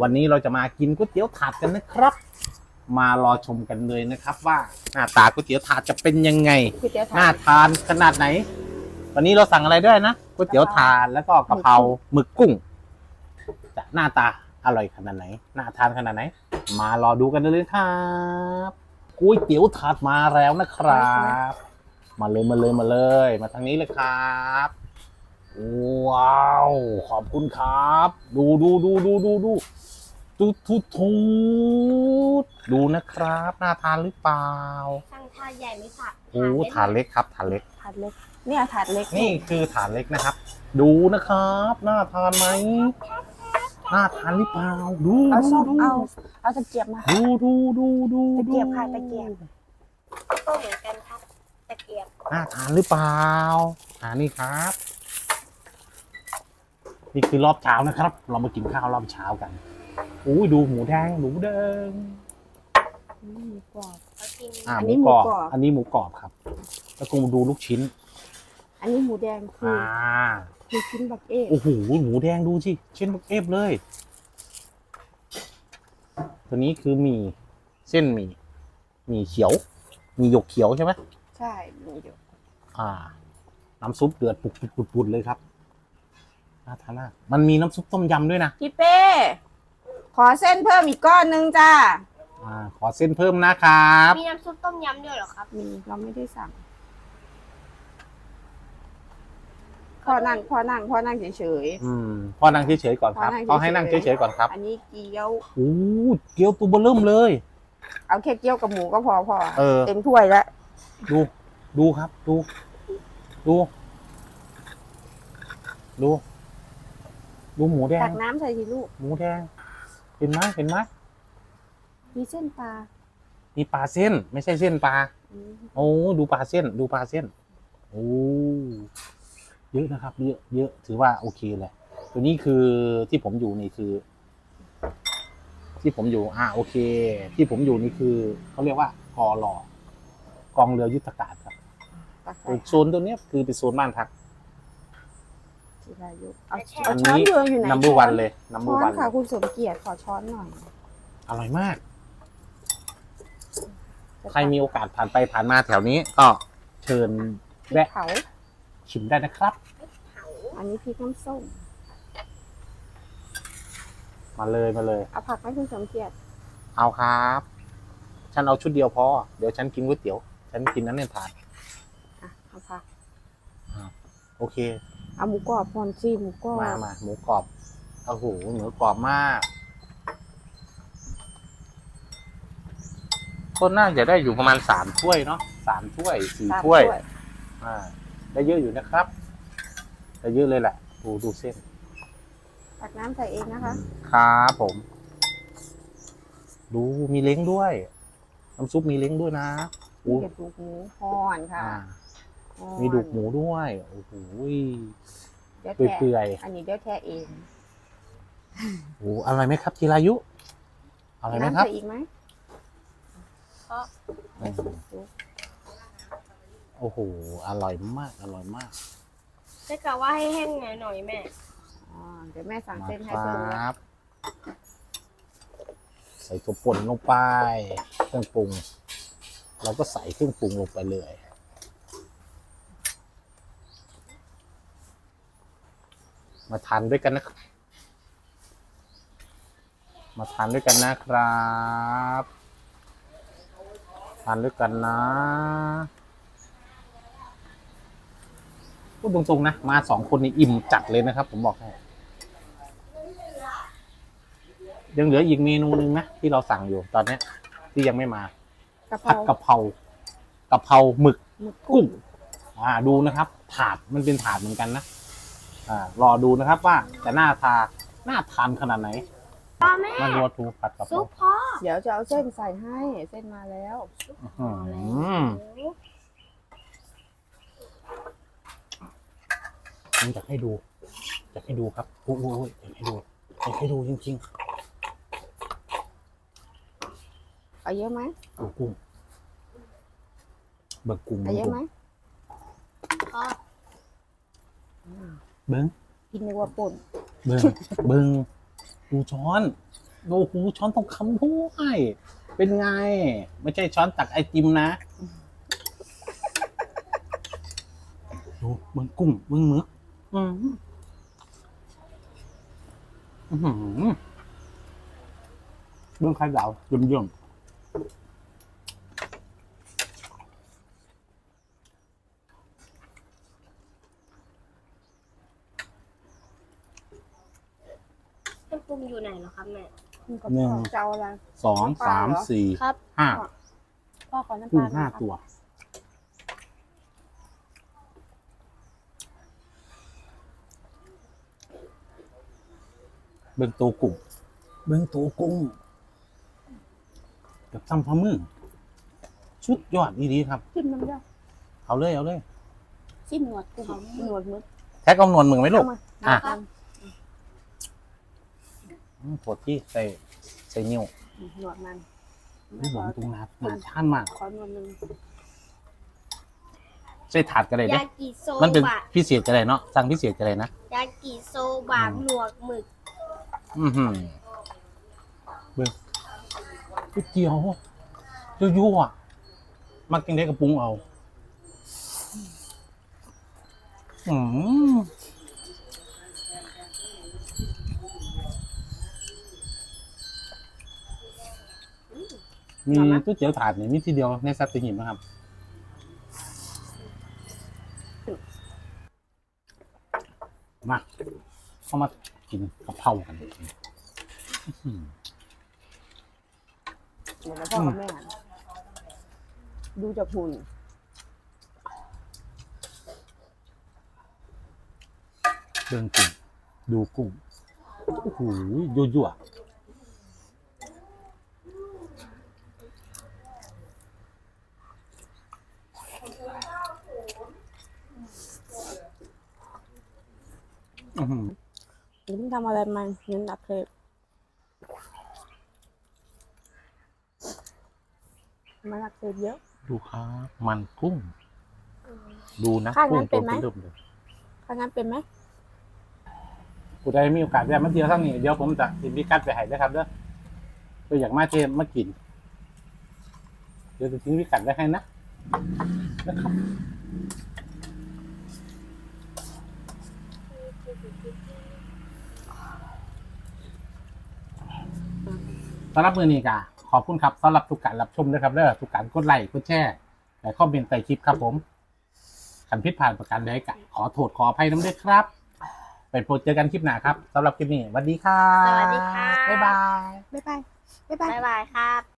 วันนี้เราจะมากินก๋วยเตี๋ยวถาดกันนะครับ มารอชมกันเลยนะครับ ว่าหน้าตาก๋วยเตี๋ยวถาดจะเป็นยังไงก๋วยเตี๋ยวถาน่าดทานขนาดไหน วันนี้เราสั่งอะไรด้วยนะก๋วยเตี๋ยวถาดแล้วก็กะเพราหมึกกุ้งจะหน้าตาอร่อยขนาดไหนน่าทานขนาดไหน มารอดูกันเลยครับก๋วยเตี๋ยวถาดมาแล้วนะครับ มาเลยมาเลยมาเลย มาทางนี้เลยครับ ว้าว ขอบคุณครับ ดูดูดูดูดูดูดูทุทุดดูนะครับน่าทานหรือเปล่าสั่งถาดใหญ่ไหมคะโอ้ถาดเล็กครับถาดเล็กถาดเล็ก เนี่ยถาดเล็กนี่คือฐานเล็กนะครับ ดูนะครับน่าทานไหมน่าทานหรือเปล่าดูเอาดูส้มดูเอาเอาตะเกียบมาดูดูดูดูตะเกียบค่ะตะเกียบก็เหมือนกันครับตะเกียบน่าทานหรือเปล่าอ่านี่ครับ นี่คือรอบเช้านะครับ เรามากินข้าวรอบเช้ากันอุ้ยดูหมูแดงหมูแดงอืมกรอบเอากินอ่าอันหนี้มูกรอบหมูกรอบอันนี้หมูกรอบครับ แล้วก็ดูลูกชิ้น อันนี้หมูแดงคืออ่าคือชิ้นบักเอกโอ้โหหมูแดงดูสิเช่นบักเอฟเลย ตัวนี้คือหมี่เส้นหมี่หมี่เขียวหมี่หยกเขียวใช่ไหมใช่มีอยู่อ่า น้ำซุปเดือดปุดปุดปุดปุดเลยครับ น่าทานมากมันมีน้ำซุปต้มยำด้วยนะพี่เป้ ขอเส้นเพิ่มอีกก้อนนึงจ้าอ่าขอเส้นเพิ่มนะครับ มีน้ำซุปต้มยำด้วยเหรอครับมีเราไม่ได้สั่ง พอนั่งพอนั่งพอนั่งเฉย อืมพ่อนั่งเฉยๆก่อนครับพ่อนั่งเฉยๆ เขาให้นั่งเฉยๆก่อนครับๆอันนี้เกี๊ยว โอ้เกี๊ยวตัวเบอร์เริ่มเลย เอาแค่เกี๊ยวกับหมูก็พอพอเออ เต็มถ้วยแล้วดู ดูครับ ดู ดู ดู ดูหมูแดตังกน้ำใส่สิลูก หมูแดง เห็นไหมเห็นไหมมีเส้นปลามีปลาเส้น ไม่ใช่เส้นปลา อืมโอ้ดูปลาเส้น ดูปลาเส้น โอ้เยอะนะครับ เยอะเยอะถือว่าโอเคเลย ตัวนี้คือที่ผมอยู่นี่คือ ที่ผมอยู่ อ่าโอเค ที่ผมอยู่นี่คือเขาเรียกว่ากอรอกองเรือยุทธการครับตักใส่โซนตัวเนี้ยคือเป็นโซนบ้านพักจิ รายุเอาอัเอานช้อนนี้เรืออยู่ไหน number ช้อ one เลย number ช้อน one ค่ะคุณสมเกียรติขอช้อนหน่อยอร่อยมาก ใครมีโอกาสผ่านไปผ่านมาแถวนี้ ก็เชิญพริกแวะเผาชิมได้นะครับ อันนี้พริกน้ำส้มมาเลยมาเลย เอาผักให้คุณสมเกียรติเอาครับ ฉันเอาชุดเดียวพอ เดี๋ยวฉันกินก๋วยเตี๋ยว ฉันกินนั้นเนี่ยทาน อะเอาผักโอเค เอาหมูกรอบพอนซีหมูกรอบมามาหมูกรอบโอ้โหหมูกรอบมากก็น่าจะได้อยู่ประมาณสามถ้วยเนาะสามถ้วยสี่สามถ้วยอ่าได้เยอะอยู่นะครับได้เยอะเลยแหละดูดูเส้นตักน้ำใส่เองนะคะครับผม ดูมีเล้งด้วย น้ำซุปมีเล้งด้วยนะมีอู้เก็บดูกหมูห่อนค่ะอ่าห่อน มีดูกหมูด้วยโอ้โหเดี๋ยวเปืแทะ่อยอันนี้เดี๋ยวแทะเองๆโอ้อร่อยไหมครับจีรายุอร่อยไหมครับน้ำใส่อีกไหมเพราะอืมโอ้โหอร่อยมากอร่อยมากได้กล่าวว่าให้แห้งหน่อยหน่อยแม่ อ๋อเดี๋ยวแม่สั่งมาเส้นให้คเพิ่มรแล้วับ ใส่ตัวป่นลงไปเครื่องปรุง เราก็ใส่เครื่องปรุงลงไปเลย มาทานด้วยกันนะครับมาทานด้วยกันนะครับ ทานด้วยกันนะพูดตรงๆนะ มาสองคนนี่อิ่มจัดเลยนะครับ ผมบอกให้ยังเหลืออีกเมนูหนึ่งนะที่เราสั่งอยู่ตอนเนี้ยที่ยังไม่มากะเพผัราดกะเพรากะเพราหมึกหมึกกุ้กุ้งงอ่าดูนะครับ ถาดมันเป็นถาดเหมือนกันนะ อ่ารอดูนะครับว่าจะน่าทาน่าทานขนาดไหนพ่อแม่มาดูทูผัดกะเพซุราปพ่อเดี๋ยวจะเอาเส้นใส่ให้เส้นมาแล้วอืมผมอยากให้ดูอยากให้ดูครับโอ้โหอยากให้ดูอยากให้ดูจริงเอาเยอะไหมๆดูกุ้งเบิกกุ้งเอาเยอะไหมพ่อ เบิ้งกินนึกว่าป่นเบิ้งเบิ้งดูช้อนโอ้โหช้อนทองคำด้วยเป็นไง ไม่ใช่ช้อนตักไอติมนะดูมึงกุ้งมึงหมึกอืมอื้อหือเบื้องไข่ดาวเยิ่มๆ เครื่องปรุงอยู่ไหนเหรอ ครับแม่มันก็หนึ่งเจ้าอะไร สองสามสี่ครับ ห้าพ่อขอน้ำปกุ้งลาห้าน่อยครับตัว เบิ้งตัวกุ้งเบิ้งตัวกุ้งกับซ้ำพะมือชุดยอดนี่ดีครับ จิ้มน้ำเยอะเอาเลย เอาเลย จิ้มหนวดกุ้งหนวดมึกแท็กเอานวลมึงไหมลูก เอามาอะเอา อืมปวดที่ใส่ใส่นิ้วหนวดมันนี่ผมตรงน้ำหนาชานมาก ขอหนวดหนึงใส่ถาดกันเลยเด้ยากิโซมันเป็นบะพิเศษกันเลยเนาะสั่งพิเศษกันเลยนะ ยากิโซบะหนวกหมึกอือหือเบิ้งก๋วยเตี๋ยวยั่วๆมักกินได้กระปรุงเอา อืม มีก๋วยเตี๋ยวถาดนี่มีทีเดียวในสัตหีบนะครับ มาเข้ามากินกะเพรากันอื้อหือเดี๋ยวแล้วพ่อกับแม่หันดูจากหุ่นเรื่องกุ้งดูกุ้งโอ้โหยั่วยั่ อือหือหรือมึงทำอะไรมันเน้นหนักเลยมันหนักเสพเยอะ ดูครับมันกุ้ง ดูนะข้างกุ้นั้งนเป็ตัวนไหมเริ่มเลยถ้างั้นเป็นไหมกูได้มีโอกาสแวะมาเที่ยวทั้งนี้เดี๋ยวผมจะทิมพิกัดไปให้นะครับเด้อตัวอยากมาเที่ยวมากิน เดี๋ยวจะทิ้งพิกัดไว้ให้นะนะครับำหรับมือนี้กะขอบคุณครับสำหรับทุกการรับชมด้วยครับเด้อทุกการกดไลค์กดแชร์และคอมเมนต์ใต้คลิปครับผมขันพิษผ่านประการใดกะขอโทษขออภัยน้ำด้วยครับ ไปพบเจอกันคลิปหน้าครับสำหรับคลิปนี้สวัสดีครับสวัสดีค่ะ บ๊ายบาย บ๊ายบาย บ๊ายบาย บ๊ายบายครับ